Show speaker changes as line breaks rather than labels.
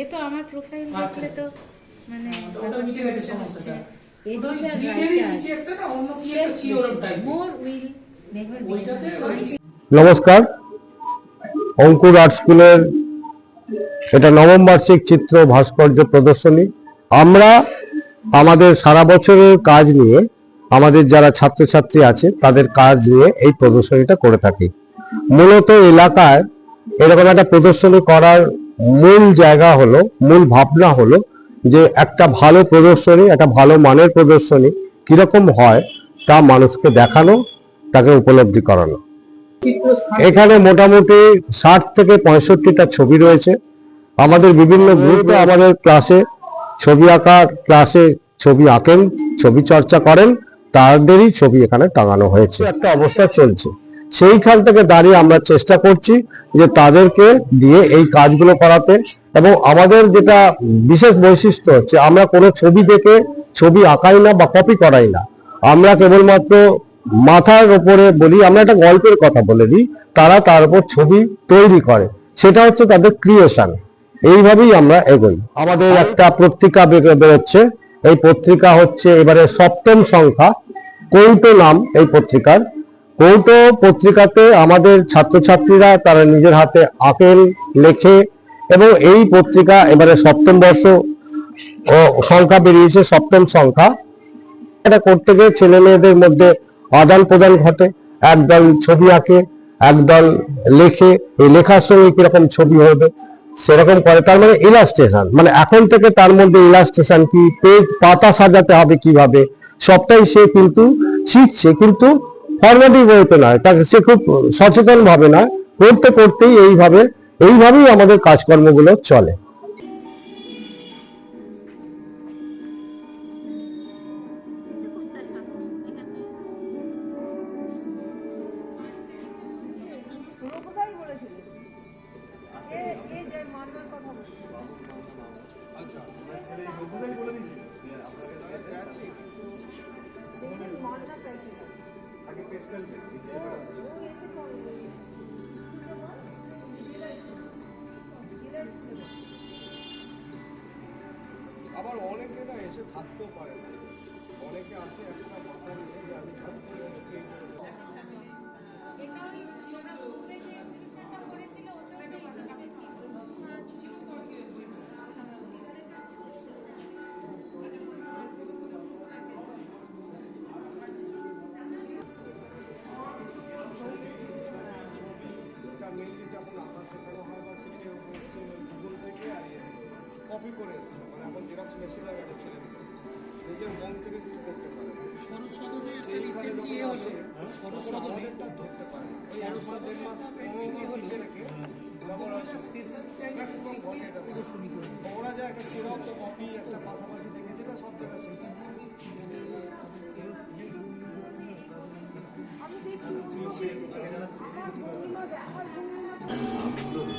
এ তো আমার প্রোফাইল। দেখলে তো মানে editor more will never be
নমস্কার। অঙ্কুর আর্ট স্কুলের এটা নবম বার্ষিক চিত্র ভাস্কর্য প্রদর্শনী। আমরা আমাদের সারা বছরের কাজ নিয়ে আমাদের যারা ছাত্রছাত্রী আছে তাদের কাজ নিয়ে এই প্রদর্শনীটা করে থাকি। মূলত এলাকায় এরকম একটা প্রদর্শনী করার মূল জায়গা হলো, মূল ভাবনা হলো যে একটা ভালো প্রদর্শনী, একটা ভালো মানের প্রদর্শনী কীরকম হয় তা মানুষকে দেখানো, তাকে উপলব্ধি করানো। এখানে মোটামুটি ষাট থেকে পঁয়ষট্টিটা ছবি রয়েছে। আমাদের বিভিন্ন গ্রুপে আমাদের ক্লাসে ছবি আঁকার ক্লাসে ছবি আঁকেন, ছবি চর্চা করেন, তাদেরই ছবি এখানে টাঙানো হয়েছে। একটা অবস্থা চলছে। সেইখান থেকে দাঁড়িয়ে আমরা চেষ্টা করছি যে তাদেরকে দিয়ে এই কাজগুলো করাতে। এবং আমাদের যেটা বিশেষ বৈশিষ্ট্য হচ্ছে আমরা কোনো ছবি দেখে ছবি আঁকাই না বা কপি করাই না। আমরা কেবলমাত্র মাথার ওপরে বলি, আমরা একটা গল্পের কথা বলে দিই, তারা তার উপর ছবি তৈরি করে। সেটা হচ্ছে তাদের ক্রিয়েশন এইভাবেই আমরা এগোই। আমাদের একটা পত্রিকা বের- বেরোচ্ছে। এই পত্রিকা হচ্ছে এবারে সপ্তম সংখ্যা। কৌটো নাম এই পত্রিকার? কৌটো পত্রিকাতে আমাদের ছাত্রছাত্রীরা তারা নিজের হাতে আঁকেন লেখে এবং এই পত্রিকা এবারে সপ্তম বর্ষ সংখ্যা বেরিয়েছে সপ্তম সংখ্যা। এটা করতে গিয়ে ছেলে মেয়েদের মধ্যে আদান প্রদান ঘটে। একদল ছবি আঁকে, একদল লেখে। এই লেখার সঙ্গে কীরকম ছবি হবে সেরকম করে। তার মানে ইলাস্ট্রেশন মানে এখন থেকে তার মধ্যে ইলাস্ট্রেশন কি, পেজ পাতা সাজাতে হবে কীভাবে, সবটাই সে কিন্তু শিখছে। কিন্তু ফরম্যাটিভ হইতে নয়। তাকে সে খুব সচেতন ভাবে না করতে করতেই এইভাবে, এইভাবেই আমাদের কাজকর্মগুলো চলে।
আবার অনেকে না এসে থাকতেও পারে না। অনেকে আসে একটা মাথা নিয়ে আমি থাকব নিজের মন থেকে কিছু করতে পারে না।
শরৎ সদনে
সেইখানে
হলো
আসে,
শরৎ
তখন
সদনে
আমাদেরটা ধরতে পারে ওই এক মাস দেড় মাস পনেরো মাস লিখে রেখে তারপর হচ্ছে
স্পেশাল
maximum ঘটে এটা করে।
প্রদর্শনী করেছে
ওরা যে একটা চিরক্স কপি একটা পাশাপাশি দেখে যেটা সব জায়গায়
আমি দেখ